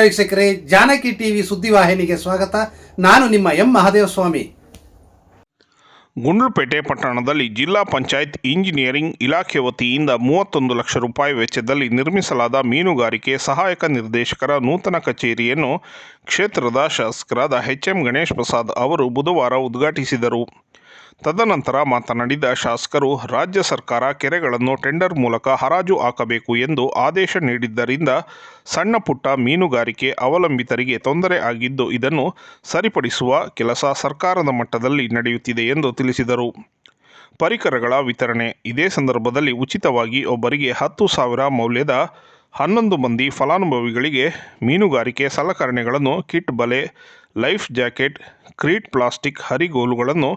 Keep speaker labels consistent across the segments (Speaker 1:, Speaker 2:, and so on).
Speaker 1: ವೀಕ್ಷಕರೇ, ಜಾನಕಿ ಟಿವಿ ಸುದ್ದಿವಾಹಿನಿಗೆ ಸ್ವಾಗತ. ನಾನು ನಿಮ್ಮ ಎಂ ಮಹಾದೇವಸ್ವಾಮಿ.
Speaker 2: ಗುಂಡ್ಲುಪೇಟೆ ಪಟ್ಟಣದಲ್ಲಿ ಜಿಲ್ಲಾ ಪಂಚಾಯತ್ ಇಂಜಿನಿಯರಿಂಗ್ ಇಲಾಖೆ ವತಿಯಿಂದ ಮೂವತ್ತೊಂದು ಲಕ್ಷ ರೂಪಾಯಿ ವೆಚ್ಚದಲ್ಲಿ ನಿರ್ಮಿಸಲಾದ ಮೀನುಗಾರಿಕೆ ಸಹಾಯಕ ನಿರ್ದೇಶಕರ ನೂತನ ಕಚೇರಿಯನ್ನು ಕ್ಷೇತ್ರದ ಶಾಸಕರಾದ ಎಚ್ ಎಂ ಗಣೇಶ್ ಪ್ರಸಾದ್ ಅವರು ಬುಧವಾರ ಉದ್ಘಾಟಿಸಿದರು. ತದನಂತರ ಮಾತನಾಡಿದ ಶಾಸಕರು, ರಾಜ್ಯ ಸರ್ಕಾರ ಕೆರೆಗಳನ್ನು ಟೆಂಡರ್ ಮೂಲಕ ಹರಾಜು ಹಾಕಬೇಕು ಎಂದು ಆದೇಶ ನೀಡಿದ್ದರಿಂದ ಸಣ್ಣ ಪುಟ್ಟ ಮೀನುಗಾರಿಕೆ ಅವಲಂಬಿತರಿಗೆ ತೊಂದರೆ ಆಗಿದ್ದು, ಇದನ್ನು ಸರಿಪಡಿಸುವ ಕೆಲಸ ಸರ್ಕಾರದ ಮಟ್ಟದಲ್ಲಿ ನಡೆಯುತ್ತಿದೆ ಎಂದು ತಿಳಿಸಿದರು. ಪರಿಕರಗಳ ವಿತರಣೆ, ಇದೇ ಸಂದರ್ಭದಲ್ಲಿ ಉಚಿತವಾಗಿ ಒಬ್ಬರಿಗೆ ಹತ್ತು ಸಾವಿರ ಮೌಲ್ಯದ ಹನ್ನೊಂದು ಮಂದಿ ಫಲಾನುಭವಿಗಳಿಗೆ ಮೀನುಗಾರಿಕೆ ಸಲಕರಣೆಗಳನ್ನು ಕಿಟ್ ಬಲೆ ಲೈಫ್ ಜಾಕೆಟ್, ಕ್ರೀಟ್ ಪ್ಲಾಸ್ಟಿಕ್ ಹರಿಗೋಲುಗಳನ್ನು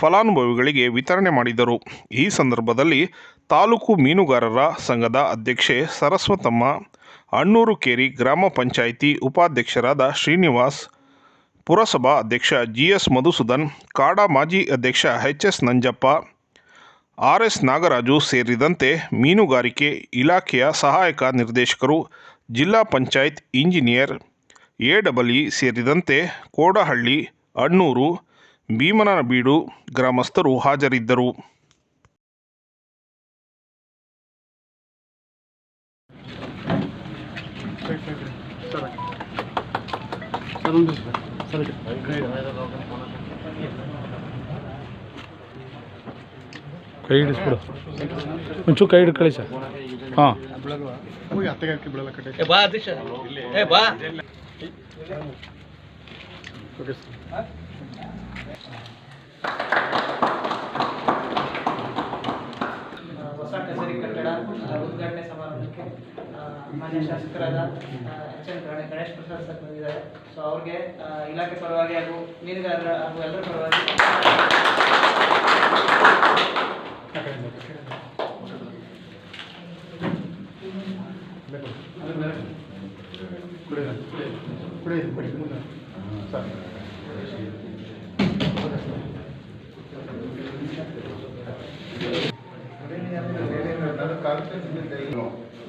Speaker 2: ಫಲಾನುಭವಿಗಳಿಗೆ ವಿತರಣೆ ಮಾಡಿದರು. ಈ ಸಂದರ್ಭದಲ್ಲಿ ತಾಲೂಕು ಮೀನುಗಾರರ ಸಂಘದ ಅಧ್ಯಕ್ಷೆ ಸರಸ್ವತಮ್ಮ, ಅಣ್ಣೂರು ಕೇರಿ ಗ್ರಾಮ ಪಂಚಾಯಿತಿ ಉಪಾಧ್ಯಕ್ಷರಾದ ಶ್ರೀನಿವಾಸ್, ಪುರಸಭಾ ಅಧ್ಯಕ್ಷ ಜಿ ಎಸ್ ಮಧುಸೂದನ್, ಕಾಡಾ ಮಾಜಿ ಅಧ್ಯಕ್ಷ H S Nanjappa R S Nagaraju ಸೇರಿದಂತೆ ಮೀನುಗಾರಿಕೆ ಇಲಾಖೆಯ ಸಹಾಯಕ ನಿರ್ದೇಶಕರು, ಜಿಲ್ಲಾ panchayat engineer A double E ಸೇರಿದಂತೆ ಕೋಡಹಳ್ಳಿ ಅಣ್ಣೂರು ಭೀಮನಬೀಡು ಗ್ರಾಮಸ್ಥರು ಹಾಜರಿದ್ದರು.
Speaker 3: ಕೈ ಹಿಡಿಸ್ಬಿಡು. ಒಂಚೂರು ಕೈ ಹಿಡ್ಕೊಳ್ಳಿ ಸರ್. ಹಾಂ.
Speaker 4: ಹೊಸ ಕಚೇರಿ ಕಟ್ಟಡ ಉದ್ಘಾಟನೆ ಸಮಾರಂಭಕ್ಕೆ ಮಾನ್ಯ ಶಾಸಕರಾದ H N Ganesh Prasad sir ಬಂದಿದ್ದಾರೆ. ಸೊ ಅವ್ರಿಗೆ ಇಲಾಖೆ ಪರವಾಗಿ ಹಾಗೂ ಮೀನುಗಾರರ ಹಾಗೂ ಎಲ್ಲರ ಪರವಾಗಿ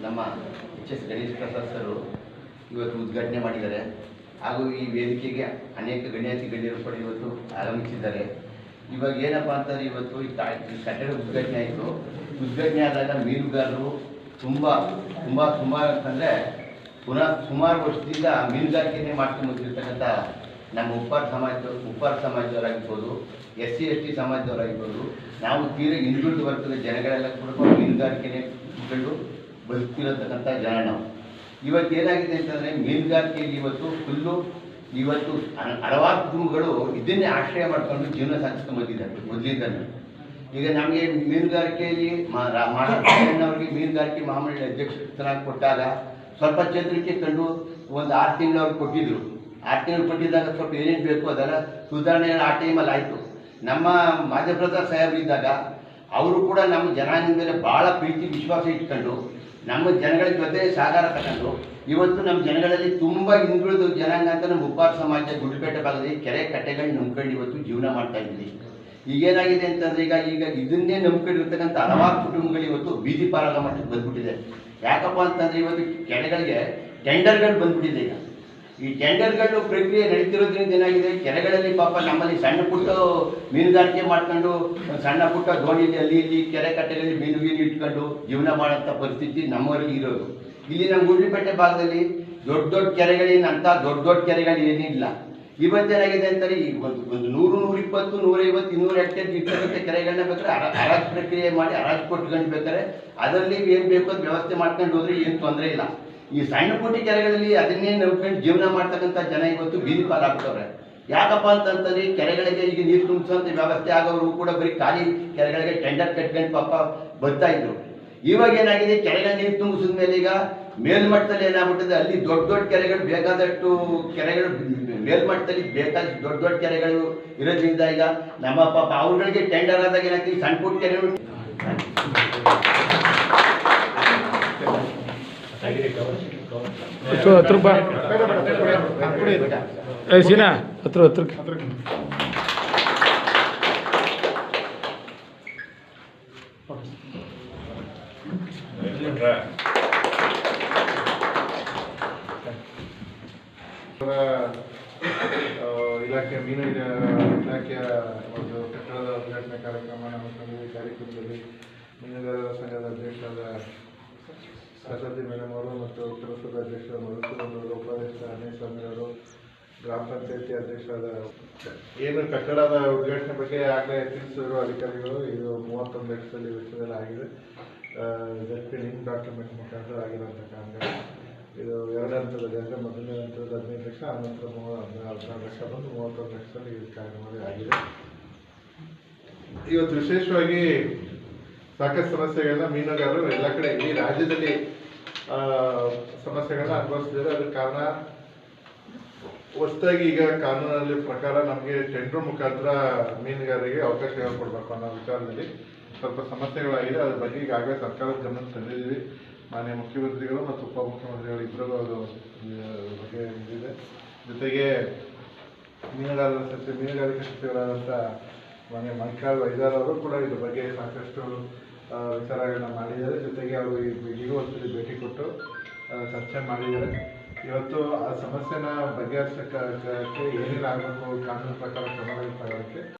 Speaker 5: ನಮ್ಮ H S Ganesh Prasad sir ಇವತ್ತು ಉದ್ಘಾಟನೆ ಮಾಡಿದ್ದಾರೆ. ಹಾಗೂ ಈ ವೇದಿಕೆಗೆ ಅನೇಕ ಗಣ್ಯಾತಿ ಗಣ್ಯರು ಕೂಡ ಇವತ್ತು ಆಗಮಿಸಿದ್ದಾರೆ. ಇವಾಗ ಏನಪ್ಪ ಅಂತಂದ್ರೆ ಇವತ್ತು ಈ ಕಟ್ಟಡ ಉದ್ಘಾಟನೆ ಆಯಿತು. ಉದ್ಘಾಟನೆ ಆದಾಗ ಮೀನುಗಾರರು ತುಂಬ ತುಂಬ ತುಂಬ ಅಂತಂದರೆ ಪುನಃ ಸುಮಾರು ವರ್ಷದಿಂದ ಮೀನುಗಾರಿಕೆನೇ ಮಾಡ್ಕೊಂಡು ಬಂದಿರ್ತಕ್ಕಂಥ ನಮ್ಮ ಉಪ್ಪಾರ ಸಮಾಜ, ಉಪ್ಪಾರ ಸಮಾಜದವರಾಗಿರ್ಬೋದು, ಎಸ್ ಸಿ, ಎಸ್ ಟಿ ಸಮಾಜದವರಾಗಿರ್ಬೋದು, ನಾವು ತೀರ ಹಿಂದುಳಿದ ವರ್ಗದ ಜನಗಳೆಲ್ಲ ಕೂಡ ಮೀನುಗಾರಿಕೆನೇ ಇಟ್ಕೊಂಡು ಬದುಕ್ತಿರತಕ್ಕಂಥ ಜನ ಇವತ್ತು ಏನಾಗಿದೆ ಅಂತಂದರೆ ಮೀನುಗಾರಿಕೆಯಲ್ಲಿ ಇವತ್ತು ಫುಲ್ಲು ಇವತ್ತು ಹಲ- ಹಲವಾರು ಕುಟುಂಬಗಳು ಇದನ್ನೇ ಆಶ್ರಯ ಮಾಡ್ಕೊಂಡು ಜೀವನ ಸಾಗಿಸ್ಕೊಂಡು ಬಂದಿದ್ದಾರೆ ಮೊದಲಿದ್ದಾನೆ ಈಗ ನಮಗೆ ಮೀನುಗಾರಿಕೆಯಲ್ಲಿ ಮಹಾರಾಷ್ಟ್ರನವ್ರಿಗೆ ಮೀನುಗಾರಿಕೆ ಮಹಾಮಂಡಳಿ ಅಧ್ಯಕ್ಷರಾಗಿ ಕೊಟ್ಟಾಗ ಸ್ವಲ್ಪ ಚೇತರಿಕೆ ಕಂಡು ಒಂದು ಆರು ತಿಂಗಳು ಅವ್ರಿಗೆ ಕೊಟ್ಟಿದ್ರು. ಆರು ತಿಂಗಳು ಕೊಟ್ಟಿದ್ದಾಗ ಸ್ವಲ್ಪ ಏನೇನು ಬೇಕು ಅದರ ಸುಧಾರಣೆ ಆ ಟೈಮಲ್ಲಿ ಆಯಿತು. ನಮ್ಮ ಮಾಧ್ಯಪ್ರಸಾದ್ ಸಾಹೇಬ್ರು ಇದ್ದಾಗ ಅವರು ಕೂಡ ನಮ್ಮ ಜನಾಂಗದ ಮೇಲೆ ಭಾಳ ಪ್ರೀತಿ, ವಿಶ್ವಾಸ ಇಟ್ಕೊಂಡು ನಮ್ಮ ಜನಗಳ ಜೊತೆ ಸಹಕಾರ ತಗೊಂಡು ಇವತ್ತು ನಮ್ಮ ಜನಗಳಲ್ಲಿ ತುಂಬ ಹಿಂದುಳಿದ ಜನಾಂಗ ಅಂತ ನಮ್ಮ ಉಪ್ಪಾರ ಸಮಾಜ ಗುಡ್ಪೇಟೆ ಭಾಗದಲ್ಲಿ ಕೆರೆ ಕಟ್ಟೆಗಳನ್ನ ನಂಬ್ಕೊಂಡು ಇವತ್ತು ಜೀವನ ಮಾಡ್ತಾ ಇದ್ದೀವಿ. ಈಗೇನಾಗಿದೆ ಅಂತಂದ್ರೆ ಈಗ ಈಗ ಇದನ್ನೇ ನಂಬ್ಕೊಂಡಿರ್ತಕ್ಕಂಥ ಹಲವಾರು ಕುಟುಂಬಗಳು ಇವತ್ತು ಬೀದಿ ಪಾರಾಗ ಮಟ್ಟಕ್ಕೆ ಬಂದ್ಬಿಟ್ಟಿದೆ. ಯಾಕಪ್ಪ ಅಂತಂದ್ರೆ ಇವತ್ತು ಕೆರೆಗಳಿಗೆ ಟೆಂಡರ್ಗಳು ಬಂದ್ಬಿಟ್ಟಿದೆ ಈಗ. ಈ ಟೆಂಡರ್ಗಳು ಪ್ರಕ್ರಿಯೆ ನಡೀತಿರೋದ್ರಿಂದ ಏನಾಗಿದೆ? ಕೆರೆಗಳಲ್ಲಿ ಪಾಪ ನಮ್ಮಲ್ಲಿ ಸಣ್ಣ ಪುಟ್ಟ ಮೀನುಗಾರಿಕೆ ಮಾಡ್ಕೊಂಡು, ಸಣ್ಣ ಪುಟ್ಟ ದೋಣಿಲಿ ಅಲ್ಲಿ ಇಲ್ಲಿ ಕೆರೆ ಕಟ್ಟೆಗಳಲ್ಲಿ ಮೀನು ಮೀನು ಇಟ್ಕೊಂಡು ಜೀವನ ಮಾಡೋಂಥ ಪರಿಸ್ಥಿತಿ ನಮ್ಮವರಿಗೆ ಇರೋದು. ಇಲ್ಲಿ ನಮ್ಮ ಗುಂಡ್ಲಿಪೇಟೆ ಭಾಗದಲ್ಲಿ ದೊಡ್ಡ ದೊಡ್ಡ ಕೆರೆಗಳೇನಂತ ದೊಡ್ಡ ದೊಡ್ಡ ಕೆರೆಗಳು ಏನಿಲ್ಲ. ಇವತ್ತೇನಾಗಿದೆ ಅಂತಾರೆ ಈ ಒಂದು ಒಂದು ನೂರು, ನೂರಿಪ್ಪತ್ತು, ನೂರೈವತ್ತು, ಇನ್ನೂರು ಹೆಕ್ಟೇರ್ ಇರ್ತಕ್ಕಂಥ ಕೆರೆಗಳನ್ನ ಬೇಕಾದ್ರೆ ಅರ ಪ್ರಕ್ರಿಯೆ ಮಾಡಿ ಹರಾಜು ಕೊಟ್ಕೊಂಡು ಬೇಕಾದ್ರೆ ಅದರಲ್ಲಿ ಏನು ಬೇಕೋ ಅದು ವ್ಯವಸ್ಥೆ ಮಾಡ್ಕೊಂಡು ಹೋದ್ರೆ ಏನು ತೊಂದರೆ ಇಲ್ಲ. ಈ ಸಣ್ಣ ಪುಟ್ಟಿ ಕೆರೆಗಳಲ್ಲಿ ಅದನ್ನೇ ನಂಬ್ಕೊಂಡು ಜೀವನ ಮಾಡ್ತಕ್ಕಂಥ ಜನ ಇವತ್ತು ಬೀದಿ ಪಾಲಾಗ್ತವ್ರೆ ಯಾಕಪ್ಪ ಅಂತಂತಂದ್ರೆ ಕೆರೆಗಳಿಗೆ ಈಗ ನೀರು ತುಂಬಿಸುವಂಥ ವ್ಯವಸ್ಥೆ ಆಗೋರು ಕೂಡ ಬರೀ ಖಾಲಿ ಕೆರೆಗಳಿಗೆ ಟೆಂಡರ್ ಕಟ್ಕೊಂಡು ಪಾಪ ಬರ್ತಾ ಇದ್ರು. ಇವಾಗ ಏನಾಗಿದೆ? ಕೆರೆಗಳ ನೀರು ತುಂಬಿಸಿದ ಮೇಲೆ ಈಗ ಮೇಲ್ಮಟ್ಟದಲ್ಲಿ ಏನಾಗ್ಬಿಟ್ಟಿದೆ? ಅಲ್ಲಿ ದೊಡ್ಡ ದೊಡ್ಡ ಕೆರೆಗಳು ಬೇಕಾದಷ್ಟು ಕೆರೆಗಳು ಮೇಲ್ಮಟ್ಟದಲ್ಲಿ ಬೇಕಾದಷ್ಟು ದೊಡ್ಡ ದೊಡ್ಡ ಕೆರೆಗಳು ಇರೋದ್ರಿಂದ ಈಗ ನಮ್ಮ ಪಾಪ ಅವ್ರಗಳಿಗೆ ಟೆಂಡರ್ ಆದಾಗ ಏನಾಗ್ತದೆ? ಈ ಸಣ್ಣ ಪುಟ್ಟ ಕೆರೆಗಳು
Speaker 3: ಒಂಚೂರು ಹತ್ತು ರೂಪಾಯಿ ಏ, ಸೀನಾ, ಹತ್ರ ಹತ್ರಕ್ಕೆ
Speaker 6: ಇಲಾಖೆ, ಮೀನು ಇಲಾಖೆಯ ಒಂದು ಕಟ್ಟಡದ ಉದ್ಘಾಟನೆ ಕಾರ್ಯಕ್ರಮ ನಮ್ಮ ಕಾರ್ಯಕ್ರಮದಲ್ಲಿ ಮೀನುಗಾರರ ಸಂಘದ ಅಧ್ಯಕ್ಷರಾದ ಸರಸ್ವತಿ ಮೇಡಮ್ ಅವರು ಮತ್ತು ಪುರಸಭೆ ಅಧ್ಯಕ್ಷರ ಮಧುಸೂದನ್ ಅವರು ಉಪಾಧ್ಯಕ್ಷ ಸ್ವಾಮಿ ಅವರು, ಗ್ರಾಮ ಪಂಚಾಯತಿ ಅಧ್ಯಕ್ಷರಾದ ಏನು ಕಟ್ಟಡದ ಉದ್ಘಾಟನೆ ಬಗ್ಗೆ ಆಗಲೇ ತಿಳಿಸಿದ್ರು ಅಧಿಕಾರಿಗಳು. ಇದು ಮೂವತ್ತೊಂದು ಲಕ್ಷದಲ್ಲಿ ವೆಚ್ಚದಲ್ಲಿ ಆಗಿದೆ. ಜಸ್ಟ್ ಲಿಂಕ್ ಡಾಕ್ಯುಮೆಂಟ್ ಮುಖಾಂತರ ಆಗಿರುವಂಥ ಕಾರಣ ಇದು ಎರಡು ಹಂತದಲ್ಲಿ ಅಂದರೆ ಮೊದಲನೇ ಹಂತದಲ್ಲಿ ಹದಿನೈದು ಲಕ್ಷ ಆನಂತರ ಮೂವ ಹದಿನಾರು ಲಕ್ಷ ಬಂದು ಮೂವತ್ತೊಂದು ಲಕ್ಷದಲ್ಲಿ ಈ ಕಾರ್ಯಕ್ರಮ ಆಗಿದೆ. ಇವತ್ತು ವಿಶೇಷವಾಗಿ ಸಾಕಷ್ಟು ಸಮಸ್ಯೆಗಳನ್ನ ಮೀನುಗಾರರು ಎಲ್ಲ ಕಡೆ ಇಡೀ ರಾಜ್ಯದಲ್ಲಿ ಸಮಸ್ಯೆಗಳನ್ನ ಅನುಭವಿಸ್ತಿದ್ದಾರೆ. ಅದಕ್ಕೆ ಕಾರಣ ಹೊಸದಾಗಿ ಈಗ ಕಾನೂನಲ್ಲಿ ಪ್ರಕಾರ ನಮಗೆ ಟೆಂಡರ್ ಮುಖಾಂತರ ಮೀನುಗಾರರಿಗೆ ಅವಕಾಶ ಕೊಡಬೇಕು ಅನ್ನೋ ವಿಚಾರದಲ್ಲಿ ಸ್ವಲ್ಪ ಸಮಸ್ಯೆಗಳಾಗಿದೆ. ಅದ್ರ ಬಗ್ಗೆ ಈಗಾಗಲೇ ಸರ್ಕಾರದ ಗಮನ ತಂದಿದ್ದೀವಿ ಮಾನ್ಯ ಮುಖ್ಯಮಂತ್ರಿಗಳು ಮತ್ತು ಉಪಮುಖ್ಯಮಂತ್ರಿಗಳು ಇಬ್ಬರಿಗೂ ಅದು ಬಗ್ಗೆ ಇದೆ ಜೊತೆಗೆ ಮೀನುಗಾರರ ಸಚಿವ ಮೀನುಗಾರಿಕೆ ಸಚಿವರಾದಂಥ ಮಾನ್ಯ ಮಲ್ಲಿಕಾರ್ಜುನ ವೈದ್ಯರ್ ಅವರು ಕೂಡ ಇದ್ರ ಬಗ್ಗೆ ಸಾಕಷ್ಟು ವಿಚಾರಗಳನ್ನ ಮಾಡಿದ್ದಾರೆ. ಜೊತೆಗೆ ಅವರು ಈ- ಒಂದ್ಸಲಿ ಭೇಟಿ ಕೊಟ್ಟು ಚರ್ಚೆ ಮಾಡಿದ್ದಾರೆ. ಇವತ್ತು ಆ ಸಮಸ್ಯೆನ ಬಗೆಹರಿಸಕ್ಕೆ ಏನೇನು ಆಗಬೇಕು ಕಾನೂನು ಪ್ರಕಾರ ಕ್ರಮಗಳು ತಗೊಳ್ಳೋಕ್ಕೆ